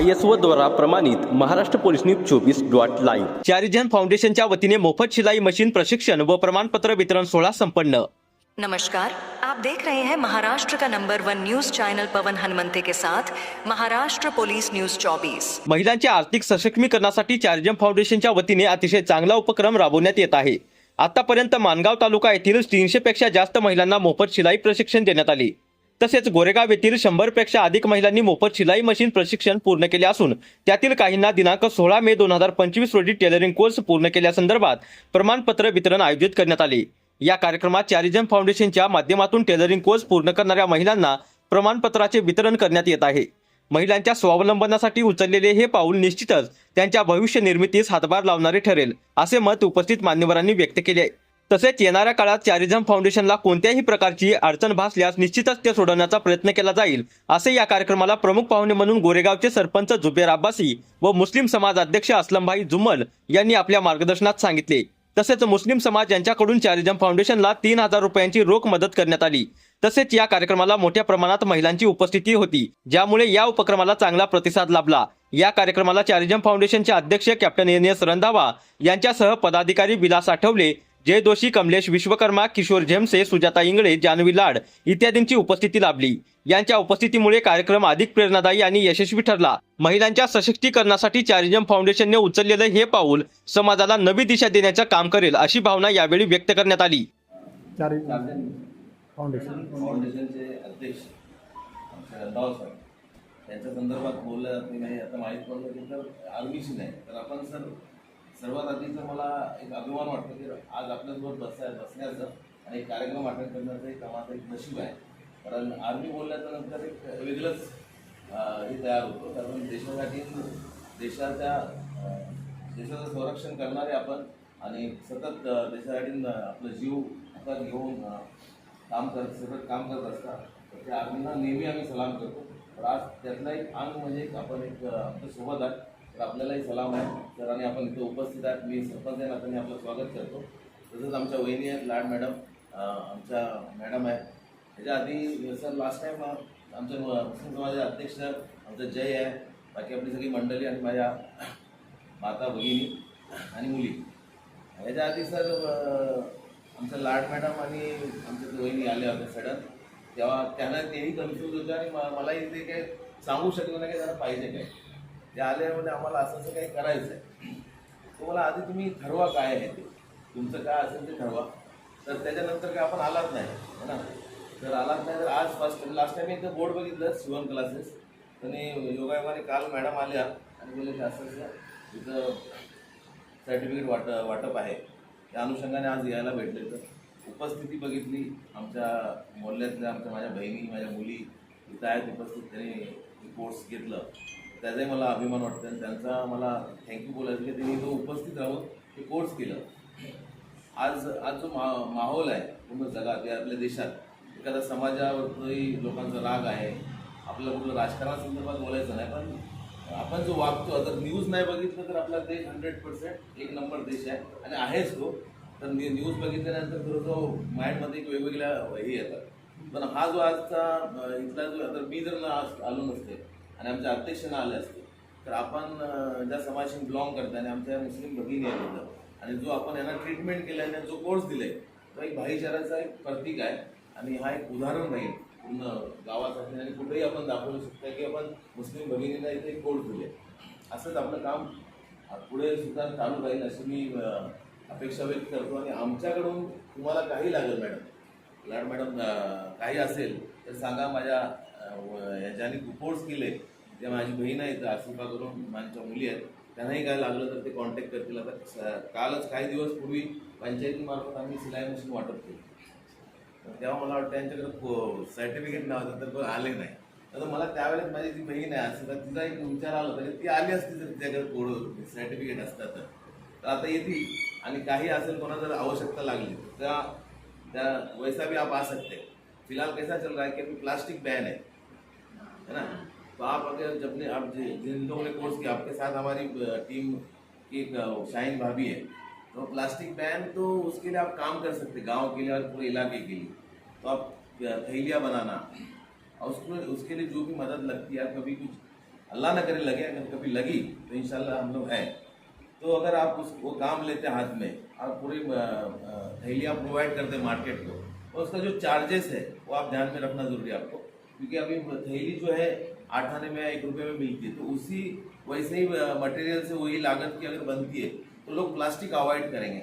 I S O द्वारा प्रमाणित Maharashtra police news चोवीस डॉट लाईव्ह. चारिजन फाउंडेशनच्या वतीने मोफत शिलाई मशीन प्रशिक्षण व प्रमाणपत्र वितरण सोहळा संपन्न. नमस्कार. आप देख रहे हैं महाराष्ट्र का number one news channel Pavan Hanumante के साथ महाराष्ट्र पुलिस न्यूज 24 महिलांच्या आर्थिक सशक्तीकरणासाठी चारिजम फाउंडेशनच्या वतीने अतिशय चांगला उपक्रम राबवण्यात येत आहे. आतापर्यंत मानगाव तालुका येथील तीनशे पेक्षा जास्त महिलांना मोफत शिलाई प्रशिक्षण देण्यात आले. तसेच गोरेगाव येथील शंभरपेक्षा अधिक महिलांनी मोफत शिलाई मशीन प्रशिक्षण पूर्ण केले असून त्यातील काहींना दिनांक सोळा मे दोन हजार पंचवीस रोजी टेलरिंग कोर्स पूर्ण केल्यासंदर्भात प्रमाणपत्र वितरण आयोजित करण्यात आले. या कार्यक्रमात चॅरिझम फाउंडेशनच्या माध्यमातून टेलरिंग कोर्स पूर्ण करणाऱ्या महिलांना प्रमाणपत्राचे वितरण करण्यात येत आहे. महिलांच्या स्वावलंबनासाठी उचललेले हे पाऊल निश्चितच त्यांच्या भविष्य निर्मितीस हातभार लावणारे ठरेल असे मत उपस्थित मान्यवरांनी व्यक्त केले आहे. तसेच येणाऱ्या काळात चॅरिझम फाउंडेशनला कोणत्याही प्रकारची अडचण भासल्यास निश्चितच ते सोडवण्याचा प्रयत्न केला जाईल असे या कार्यक्रमाला प्रमुख पाहुणे म्हणून गोरेगावचे सरपंच जुबेर अब्बासी व मुस्लिम समाज अध्यक्ष असलमभाई जुम्मल यांनी आपल्या मार्गदर्शनात सांगितले. तसेच मुस्लिम समाज यांच्याकडून चॅरिझम फाउंडेशनला तीन हजार रुपयांची रोख मदत करण्यात आली. तसेच या कार्यक्रमाला मोठ्या प्रमाणात महिलांची उपस्थिती होती ज्यामुळे या उपक्रमाला चांगला प्रतिसाद लाभला. या कार्यक्रमाला चॅरिझम फाउंडेशनचे अध्यक्ष कॅप्टन एन एस रंधावा यांच्यासह पदाधिकारी विलास आठवले जय दोशी कमलेश विश्वकर्मा किशोर झेमसे सुजाता इंगळे जानवी लाड इत्यादींची उपस्थिती लाभली. यांच्या उपस्थितीमुळे कार्यक्रम अधिक प्रेरणादायी आणि यशस्वी ठरला. महिलांच्या सशक्तीकरणासाठी चॅरिझम फाउंडेशनने उचललेलं हे पाऊल समाजाला नवी दिशा देण्याचं काम करेल अशी भावना यावेळी व्यक्त करण्यात आली. फाउंडेशन. सर्वात आधीचं मला एक अभिमान वाटतो की आज आपल्यासोबत बसाय बसण्याचं आणि एक कार्यक्रम अटेंड करण्याचं एक माझं एक नशीब आहे. कारण आर्मी बोलल्याच्या नंतर एक वेगळंच हे तयार होतं. कारण देशासाठी देशाच्या देशाचं संरक्षण करणारे आपण आणि सतत देशासाठी आपलं जीव हातात घेऊन काम करत सतत काम करत असतात. तर त्या आर्मीला नेहमी आम्ही सलाम करतो. तर आज त्यातला एक अंग म्हणजे एक आपण एक अं, आपल्यासोबत आहे. तर आपल्यालाही सलाम आहे. तर आणि आपण इथे उपस्थित आहात. मी सरपंच या नात्याने आपलं स्वागत करतो. तसंच आमच्या वहिनी आहेत लाड मॅडम आमच्या मॅडम आहे त्याच्या आधी सर लास्ट टाईम आमच्या मुस्लिम समाजाचे अध्यक्ष आमचं जय आहे. बाकी आपली सगळी मंडळी आणि माझ्या माता भगिनी आणि मुली. ह्याच्या आधी सर आमच्या लाड मॅडम आणि आमच्या वहिनी आल्या होत्या सडन तेव्हा त्यांना तेही कन्फ्यूज होतं आणि मलाही ते काही सांगू शकलो नाही की त्यांना पाहिजे काय ते आल्यामध्ये आम्हाला असं असं काही करायचं आहे तुम्हाला आधी तुम्ही ठरवा काय आहे ते. तुमचं काय असेल ते ठरवा. तर त्याच्यानंतर काय आपण आलात नाही है ना? तर आलात नाही तर आज फर्स्ट लास्ट टाइम एकदा बोर्ड बघितलं शिवण क्लासेस आणि योगायोगाने काल मॅडम आल्या आणि बोलले की असं तिथं सर्टिफिकेट वाट वाटप आहे. त्या अनुषंगाने आज यायला भेटले तर. उपस्थिती बघितली आमच्या मोहल्ल्यातल्या आमच्या माझ्या बहिणी माझ्या मुली इथं आहेत उपस्थित त्यांनी कोर्स घेतलं. त्याचाही मला अभिमान वाटतो आणि त्यांचा मला थँक्यू बोलायचं की त्यांनी इथं उपस्थित राहून ते कोर्स केलं. आज आज जो मा माहोल आहे पूर्ण जगात या आपल्या देशात एखाद्या समाजावरती लोकांचा राग आहे. आपलं कुठलं राजकारणासंदर्भात बोलायचं नाही पण आपण जो वागतो जर न्यूज नाही बघितलं तर आपला देश हंड्रेड पर्सेंट एक नंबर देश आहे आणि आहेच तो. तर न्यूज बघितल्यानंतर थोडं तो माइंडमध्ये एक वेगवेगळ्या हे येतात. पण हा जो आजचा इथला जो आता मी जर आज आलो नसते आणि आमच्या अध्यक्षांना आले असते तर आपण ज्या समाजाशी बिलॉंग करतो आणि आमच्या मुस्लिम भगिनी आहेत आणि जो आपण यांना ट्रीटमेंट केलं आणि जो कोर्स दिलाय तो एक भाईचाराचा एक प्रतीक आहे. आणि हा एक उदाहरण राहील पूर्ण गावासाठी आणि कुठेही आपण दाखवू शकतो की आपण मुस्लिम भगिनींना इथे एक कोर्स दिले असंच आपलं काम पुढे सुद्धा चालू राहील अशी मी अपेक्षा व्यक्त करतो. आणि आमच्याकडून तुम्हाला काही लागेल मॅडम. लाड मॅडम काही असेल तर सांगा माझ्या याच्याने कोर्स केले. जे माझी बहीण आहे आसिफा करून माझ्या मुली आहेत त्यांनाही काय लागलं तर ते कॉन्टॅक्ट करतील. आता कालच काही दिवस पूर्वी पंचायतीमार्फत आम्ही सिलाई मशीन वाटप केली. तेव्हा मला वाटतं त्यांच्याकडे सर्टिफिकेट नव्हतं तर कोण आले नाही. तर मला त्यावेळेस माझी जी बहीण आहे असं तर तिचा एक विचार आला होता ती आली असती जर तिच्याकडे कोड सर्टिफिकेट म्हणजे असतात तर. तर आता येतील आणि काही असेल कोणाला जर आवश्यकता लागली तर त्या वैसा भी आप आ सकते. फिलहाल कैसा चल रहा है कि अभी प्लास्टिक बैन है. है ना? तो आप अगर जब ने, आप जिन लोगों ने कोर्स किया, आपके साथ हमारी टीम की शाहीन भाभी है तो प्लास्टिक बैन तो उसके लिए आप काम कर सकते गाँव के लिए और पूरे इलाके के लिए। तो आप थैलियाँ बनाना, और उसको उसके लिए जो भी मदद लगती है कभी कुछ अल्लाह न करे, लगे, अगर कभी लगी तो इन हम लोग हैं। तो अगर आप उस, वो काम लेते हैं हाथ में और पूरी थैलियाँ प्रोवाइड करते मार्केट को तो उसका जो चार्जेस है, वो आप ध्यान में रखना ज़रूरी है आपको। क्योंकि अभी थैली जो है, आठ आने में एक रुपये में मिलती है। तो उसी वैसे ही मटेरियल से वही लागत की अगर बनती है तो लोग प्लास्टिक अवॉइड करेंगे।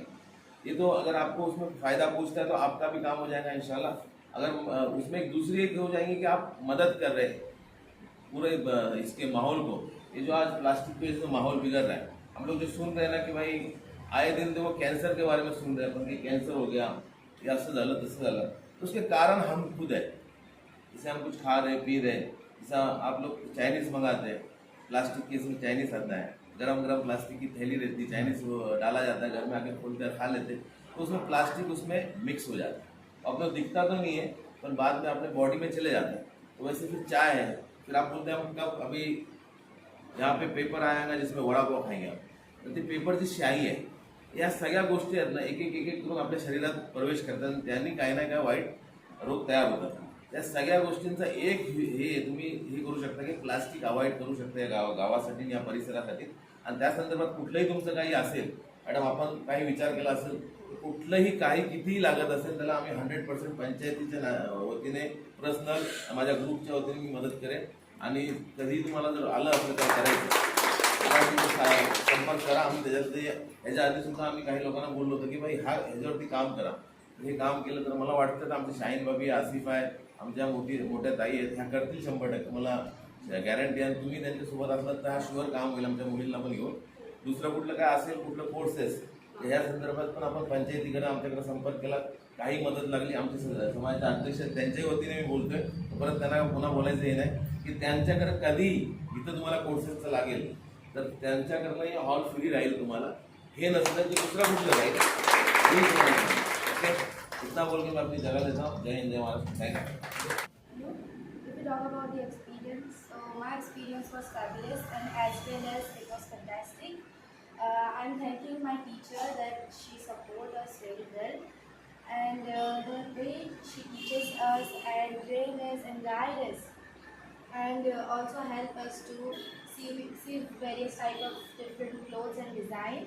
ये तो अगर आपको उसमें फ़ायदा पूछता है तो आपका भी काम हो जाएगा, इंशाल्लाह। अगर उसमें एक दूसरी एक हो जाएँगे कि आप मदद कर रहे हैं, पूरे इसके माहौल को। ये जो आज प्लास्टिक पे जो माहौल बिगड़ रहा है, हम लोग जो सुन रहे हैं ना कि भाई, आए दिन तो वो कैंसर के बारे में सुन रहे हैं कैंसर हो गया, या असं झालं झालं तो उसके कारण हम खुद है। जैसे हम कुछ खा रहे, पी रहे, जैसा आप लोग चाइनीज़ मंगाते हैं, प्लास्टिक के इसमें चाइनीज़ आता है। गरम गरम प्लास्टिक की थैली रहती है चाइनीज़ डाला जाता है, घर में आके खोल कर खा लेते हैं तो उसमें प्लास्टिक उसमें मिक्स हो जाता है। अब लोग दिखता तो नहीं है, पर बाद में अपने बॉडी में चले जाता है। तो वैसे फिर चाय है, फिर आप बोलते हैं हम कब अभी यहाँ पे पेपर ना, जिसमें वडापाव खाएँगे आप। ती पेपरची शाई आहे या सगळ्या गोष्टी आहेत ना एक एक एक एक आपल्या शरीरात प्रवेश करतात आणि त्यांनी काही ना काही वाईट रोग तैयार तयार होतात त्या सगळ्या गोष्टींचा एक हे तुम्ही हे करू शकता की प्लास्टिक अवॉइड करू शकता या गाव गावासाठी या परिसरासाठी. आणि त्या संदर्भात कुठलंही तुमचं काही असेल मॅडम आपण काही विचार केला असेल कुठलंही काही कितीही लागत असेल त्याला आम्ही हंड्रेड पर्सेंट पंचायतीच्या ना- वतीने पर्सनल माझ्या ग्रुपच्या वतीने मी मदत करेन. आणि कधीही तुम्हाला जर आलं असेल तर करायचं. तर संपर्क करा. आम्ही त्याच्यात ते ह्याच्या आधी सुद्धा आम्ही काही लोकांना बोललो होतो की भाई हा ह्याच्यावरती काम करा. हे काम केलं तर मला वाटतं तर आमचे शाहीन बाबी आसिफ आहे आमच्या मोठी मोठ्या ताई आहेत ह्या करतील शंभर टक्के. मला गॅरंटी आणि तुम्ही त्यांच्यासोबत असलात तर हा शुअर काम होईल आमच्या मुलींना पण घेऊन. दुसरं कुठलं काय असेल कुठलं कोर्सेस ह्या संदर्भात पण आपण पंचायतीकडे आमच्याकडे संपर्क केला. काही मदत लागली आमचे स- समाजाचे अध्यक्ष त्यांच्याही वतीने मी बोलतोय. परत त्यांना पुन्हा बोलायचं हे नाही की त्यांच्याकडे कधी इथं तुम्हाला कोर्सेसचं लागेल. तर त्यांच्याकडनं हॉल फ्री राहील तुम्हाला. हे नसलं की दुसरा कुठलं राहील? इतना बोल के मैं अपनी जगह लेता हूँ जय हिंद जय Maharashtra thank you If we talk about the experience, so my experience was fabulous and as well as it was fantastic. Uh, I'm thanking my teacher that she supports us very well and uh, the way she teaches us and train us and guide us and uh, also help us to see, see various type of different clothes and design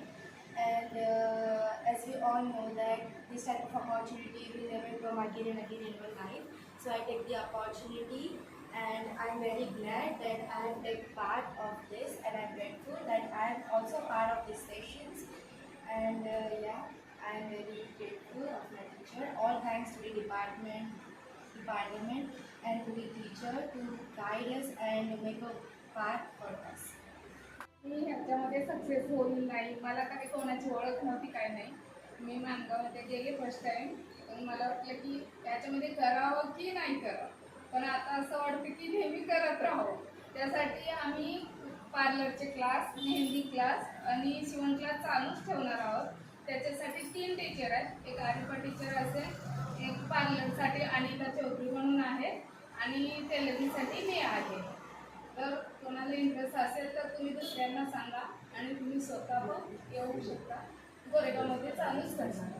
and uh, as we all know that this type of opportunity will never come again and again in our life. So i take the opportunity and i'm very glad that i have taken part of this and i'm grateful that i am also part of these sessions. And uh, yeah i'm very grateful of my teacher. All thanks to the department department and to the teacher to guide us and make a path for us मी ह्याच्यामध्ये success होईल नाही. मला काही कोणाची ओळख नव्हती काय नाही. मी मानगावमध्ये गेले फर्स्ट टाईम पण मला वाटलं की त्याच्यामध्ये करावं की नाही करावं? पण आता असं वाटतं की नेहमी करत राहावं. त्यासाठी आम्ही पार्लरचे क्लास मेहंदी क्लास आणि शिवण क्लास चालूच ठेवणार आहोत. त्याच्यासाठी तीन टीचर आहेत. एक आरिफा टीचर असेल एक पार्लरसाठी अनिता चौधरी म्हणून आहे आणि टेलरिंगसाठी मी आहे. तर कोणाला इंटरेस्ट असेल तर तुम्ही दुसऱ्यांना सांगा आणि तुम्ही स्वतः पण येऊ शकता. गोरेगावमध्ये चालूच करणार.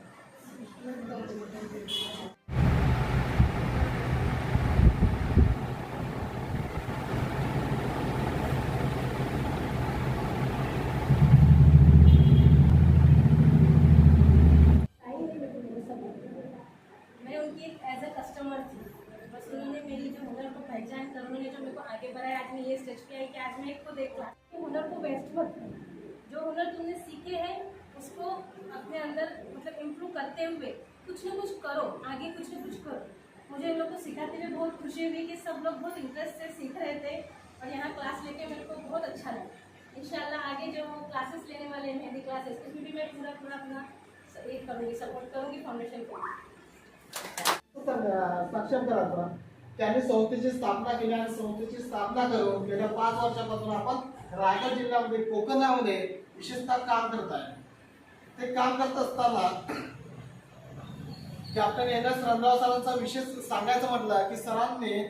हुनर को बेस्ट मत करो। जो हुनर तुमने सीखे हैं, उसको अपने अंदर मतलब इम्प्रूव करते हुए कुछ ना कुछ करो, आगे कुछ ना कुछ करो। मुझे इन लोग को सिखाते हुए बहुत खुशी हुई कि सब लोग बहुत इंटरेस्ट से सीख रहे थे और यहाँ क्लास लेके मेरे को बहुत अच्छा लगा। इंशाल्लाह आगे जो क्लासेस लेने वाले हैं, मेहंदी क्लासेस उसमें भी मैं पूरा पूरा अपना ये करूँगी सपोर्ट करूँगी फाउंडेशन को। सक्षम करा त्यांनी संस्थेची स्थापना केली आणि संस्थेची स्थापना करून गेल्या पाच वर्षापासून आपण रायगड जिल्ह्यामध्ये कोकणामध्ये विशेषतः काम करत आहे ते काम करत असताना कॅप्टन एन एस रंधावा सरांचा विशेष सांगायचं म्हटलं की सरांनी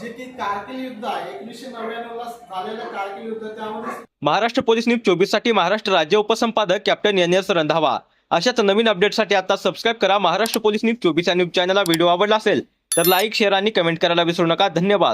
जे की कारगिल युद्ध आहे एकोणीसशे नव्याण्णवला झालेलं कारगिल युद्ध त्यामध्ये महाराष्ट्र पोलीस न्यूज चोवीससाठी महाराष्ट्र राज्य उपसंपादक कॅप्टन एन एस रंधावा अशाच नवीन अपडेटसाठी आता सबस्क्राईब करा महाराष्ट्र पोलीस न्यूज चोवीस या न्यूज चॅनलला व्हिडिओ आवडला असेल तर लाईक शेअर आणि कमेंट करायला विसरू नका. धन्यवाद.